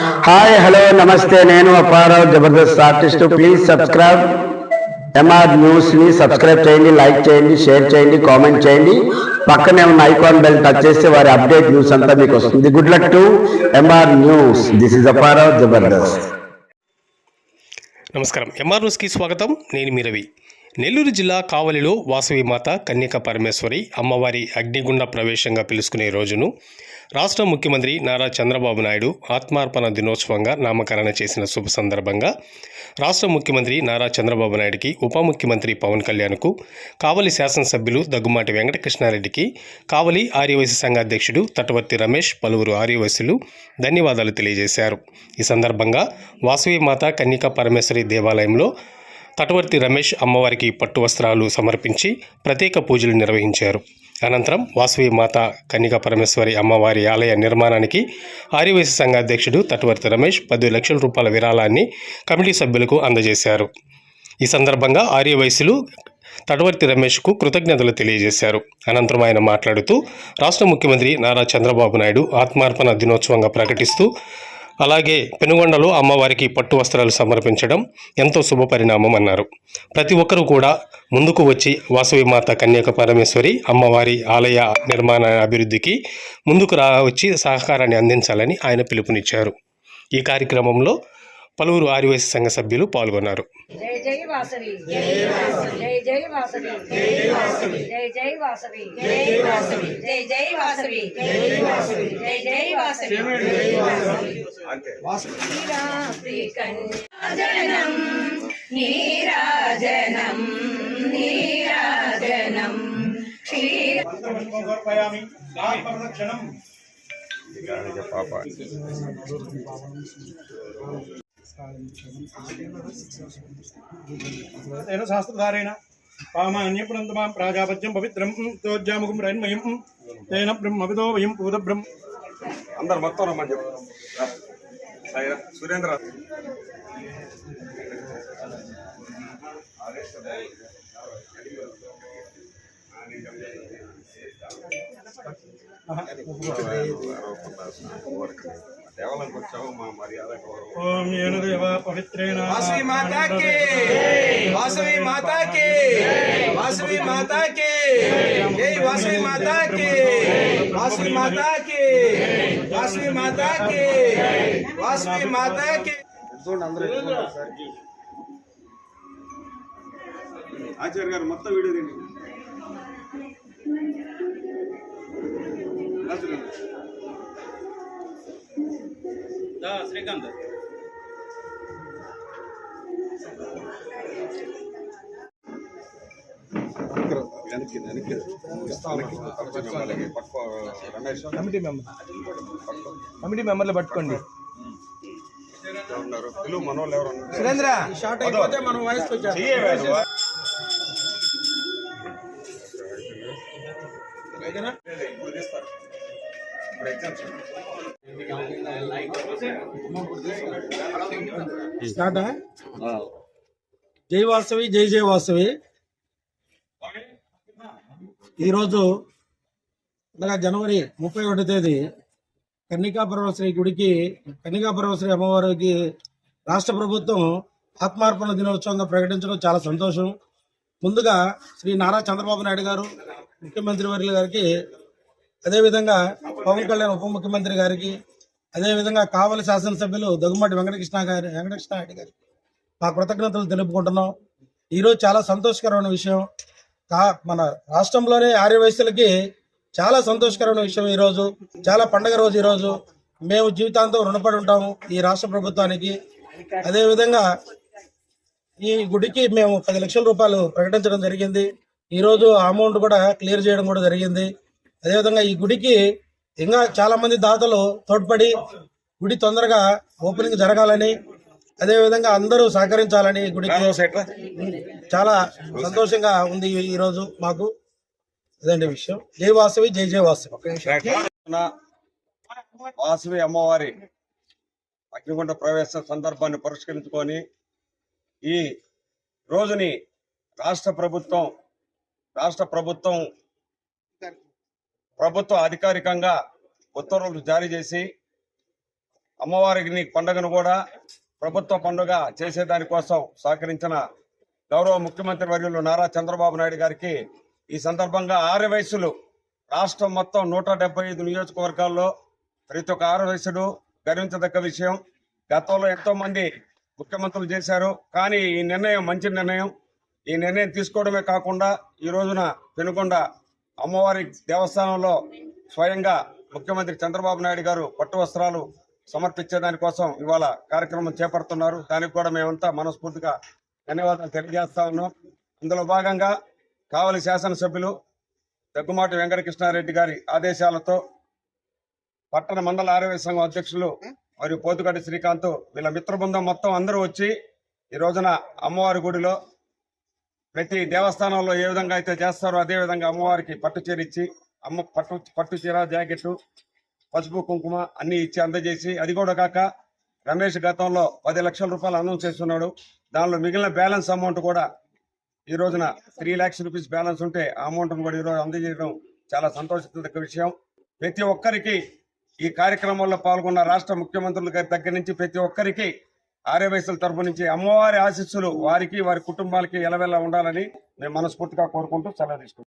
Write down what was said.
Hi hello నమస్తే నేను Apparao Jabardasth artist please subscribe MR న్యూస్ని సబ్స్క్రైబ్ చేయండి లైక్ చేయండి షేర్ చేయండి కామెంట్ చేయండి. పక్కనే ఉన్న ఐకాన్ బెల్ టచ్ చేస్తే వారి అప్డేట్ న్యూస్ అంతా మీకు వస్తుంది. Good luck to MR news this is Apparao Jabardasth నమస్కారం. ఎంఆర్ న్యూస్కి స్వాగతం. నేను మీ రవి. నెల్లూరు జిల్లా కావలిలో వాసవి మాత కన్యక పరమేశ్వరి అమ్మవారి అగ్నిగుండ ప్రవేశంగా పిలుచుకునే రోజును రాష్ట్ర ముఖ్యమంత్రి నారా చంద్రబాబు నాయుడు ఆత్మార్పణ దినోత్సవంగా నామకరణ చేసిన శుభ సందర్భంగా రాష్ట్ర ముఖ్యమంత్రి నారా చంద్రబాబు నాయుడికి ఉప ముఖ్యమంత్రి పవన్ కళ్యాణ్కు కావలి శాసనసభ్యులు దగ్గుమాటి వెంకటకృష్ణారెడ్డికి కావలి ఆర్యవైశ్య సంఘ అధ్యక్షుడు తటవర్తి రమేష్ పలువురు ఆర్యవైశ్యులు ధన్యవాదాలు తెలియజేశారు. ఈ సందర్భంగా వాసవి మాత కన్యక పరమేశ్వరి దేవాలయంలో తటవర్తి రమేష్ అమ్మవారికి పట్టు వస్త్రాలు సమర్పించి ప్రత్యేక పూజలు నిర్వహించారు. అనంతరం వాసవి మాత కన్నిక పరమేశ్వరి అమ్మవారి ఆలయ నిర్మాణానికి ఆర్యవైశ్య సంఘ అధ్యక్షుడు తటవర్తి రమేష్ పది లక్షల రూపాయల విరాళాన్ని కమిటీ సభ్యులకు అందజేశారు. ఈ సందర్భంగా ఆర్యవైశ్యులు తడవర్తి రమేష్కు కృతజ్ఞతలు తెలియజేశారు. అనంతరం ఆయన మాట్లాడుతూ రాష్ట్ర ముఖ్యమంత్రి నారా చంద్రబాబు నాయుడు ఆత్మార్పణ దినోత్సవంగా ప్రకటిస్తూ అలాగే పెనుగొండలో అమ్మవారికి పట్టు వస్త్రాలు సమర్పించడం ఎంతో శుభ పరిణామం అన్నారు. ప్రతి ఒక్కరూ కూడా ముందుకు వచ్చి వాసవి మాత పరమేశ్వరి అమ్మవారి ఆలయ నిర్మాణ అభివృద్ధికి ముందుకు రా వచ్చి సహకారాన్ని అందించాలని ఆయన పిలుపునిచ్చారు. ఈ కార్యక్రమంలో పలువురు ఆదివాసీ సంఘ సభ్యులు పాల్గొన్నారు. జై జై వాసవి జై జై వాసవి జై జై వాసవి జై జై వాసవి జై జై వాసవి కన్యాజనం నీరాజనం నీరాజనం శ్రీ సమర్పయామి ప్రదక్షిణం శాస్త్రధారేణ పామాన్యపునంతమాం ప్రాజాపత్యం పవిత్రం తోజ్యాముఖం రైన్మయం తేన బ్రహ్మవిదో వయం పూత బ్రహ్మ అందరు మొత్తం రమ్మని చెప్పు. సాయిరా సురేంద్ర. దేవాలయం వచ్చావు మా మర్యాద ఓం ఏనుదేవ పవిత్రేణ. వాసవి మాతాకి. వాసవి వాసవి మాతాకి. వాసవి మాతాకి. వాసవి మాతాకి వాసవి మాతాకి ఆచార్య గారు మొత్తం వీడియో తిండి శ్రీకాంత్. వెనక్కి వెనక్కి కమిటీ మెంబర్. కమిటీ మెంబర్లు పట్టుకోండి? సురేంద్ర షార్ట్ అయిపోతే మనం వాయిస్ చెయ్యవే నువ్వు. ఓకేనా ఇప్పుడు తీస్తారు. ఇప్పుడు ఎగ్జామ్స్. స్టార్ట్? జై వాసవి జై జై వాసవి. ఈరోజు అనగా జనవరి ముప్పై ఒకటో తేదీ కన్నికా పరమశ్రీ గుడికి కన్నికా పరమశ్రీ అమ్మవారికి రాష్ట్ర ప్రభుత్వం ఆత్మార్పణ దినోత్సవంగా ప్రకటించడం చాలా సంతోషం. ముందుగా శ్రీ నారా చంద్రబాబు నాయుడు గారు ముఖ్యమంత్రి వర్యుల గారికి అదేవిధంగా పవన్ కళ్యాణ్ ఉప ముఖ్యమంత్రి గారికి అదేవిధంగా కావలి శాసనసభ్యులు దగ్గుమాటి వెంకటకృష్ణ గారి వెంకటకృష్ణారెడ్డి గారికి మా కృతజ్ఞతలు తెలుపుకుంటున్నాం. ఈరోజు చాలా సంతోషకరమైన విషయం. కా మన రాష్ట్రంలోనే ఆర్యవైశ్యులకి చాలా సంతోషకరమైన విషయం ఈరోజు చాలా పండగ రోజు ఈరోజు. మేము జీవితాంతం రుణపడి ఉంటాము ఈ రాష్ట్ర ప్రభుత్వానికి. అదేవిధంగా ఈ గుడికి మేము పది లక్షల రూపాయలు ప్రకటించడం జరిగింది. ఈరోజు అమౌంట్ కూడా క్లియర్ చేయడం కూడా జరిగింది. అదేవిధంగా ఈ గుడికి ఇంకా చాలామంది దాతలు తోడ్పడి గుడి తొందరగా ఓపెనింగ్ జరగాలని అదేవిధంగా అందరూ సహకరించాలని ఈ గుడికి చాలా సంతోషంగా ఉంది ఈ రోజు మాకు. అదండి విషయం. జై వాసవి జై జై వాసవి. వాసవి అమ్మవారి అగ్నిగుండ ప్రవేశ సందర్భాన్ని పురస్కరించుకొని ఈ రోజుని రాష్ట్ర ప్రభుత్వం రాష్ట్ర ప్రభుత్వం ప్రభుత్వం అధికారికంగా ఉత్తర్వులు జారీ చేసి అమ్మవారికి పండుగను కూడా ప్రభుత్వ పండుగ చేసేదానికోసం సహకరించిన గౌరవ ముఖ్యమంత్రి వర్యులు నారా చంద్రబాబు నాయుడు గారికి ఈ సందర్భంగా ఆరు వయసులు. రాష్ట్రం మొత్తం నూట డెబ్బై ఐదు నియోజకవర్గాల్లో ప్రతి ఒక్క ఆరు వయసుడు గర్వించదగ్గ విషయం. గతంలో ఎంతో మంది ముఖ్యమంత్రులు చేశారు. కానీ ఈ నిర్ణయం మంచి నిర్ణయం. ఈ నిర్ణయం తీసుకోవడమే కాకుండా ఈ రోజున పెనుకొండ అమ్మవారి దేవస్థానంలో స్వయంగా ముఖ్యమంత్రి చంద్రబాబు నాయుడు గారు పట్టు వస్త్రాలు సమర్పించే దానికోసం ఇవాళ కార్యక్రమం చేపడుతున్నారు. దానికి కూడా మేమంతా మనస్ఫూర్తిగా ధన్యవాదాలు తెలియజేస్తా ఉన్నాం. అందులో భాగంగా కావలి శాసనసభ్యులు దగ్గుమాటి వెంకటకృష్ణారెడ్డి గారి ఆదేశాలతో పట్టణ మండల ఆరోగ్య సంఘం అధ్యక్షులు మరియు పోతుగడ్డి శ్రీకాంత్ వీళ్ళ మిత్ర బృందం మొత్తం అందరూ వచ్చి ఈ రోజున అమ్మవారి గుడిలో ప్రతి దేవస్థానంలో ఏ విధంగా అయితే చేస్తారో అదే విధంగా అమ్మవారికి పట్టు చీర ఇచ్చి అమ్మ పట్టు పట్టు చీర జాకెట్లు పసుపు కుంకుమ అన్ని ఇచ్చి అందజేసి అది కూడా కాక రమేష్ గతంలో పది లక్షల రూపాయలు అనౌన్స్ చేస్తున్నాడు. దానిలో మిగిలిన బ్యాలెన్స్ అమౌంట్ కూడా ఈ రోజున త్రీ ల్యాక్స్ రూపీస్ బ్యాలెన్స్ ఉంటే ఆ అమౌంట్ను కూడా ఈరోజు అందజేయడం చాలా సంతోషించదగ్గ విషయం. ప్రతి ఒక్కరికి ఈ కార్యక్రమంలో పాల్గొన్న రాష్ట్ర ముఖ్యమంత్రుల గారి దగ్గర నుంచి ప్రతి ఒక్కరికి ఆర్యవయసుల తరపు నుంచి అమ్మవారి ఆశీస్సులు వారికి వారి కుటుంబాలకి ఎలవెలా ఉండాలని మేము మనస్ఫూర్తిగా కోరుకుంటూ సెలవు తీసుకుంటాం